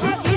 Yeah.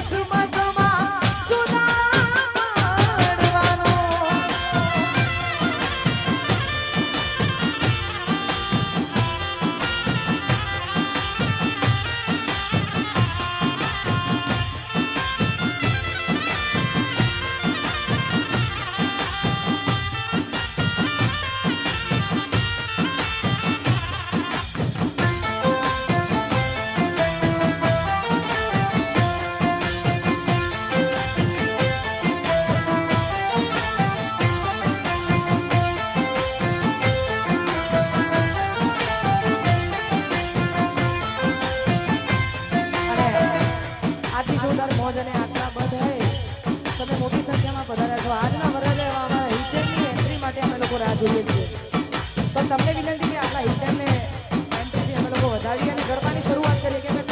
જોરદાર મોજ અને આટલા બધ રહે તમે મોટી સંખ્યામાં વધારે છો. આજના વરરાજા એવા અમારા હિતેનની એન્ટ્રી માટે અમે લોકો રાહ જોઈએ છીએ. તો તમને વિનંતી કે આપણા હિતેનને એન્ટ્રીથી અમે લોકો વધારીએ અને ગરબાની શરૂઆત કરીએ કે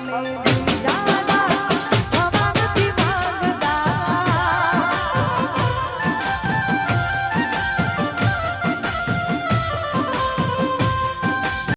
બીજાના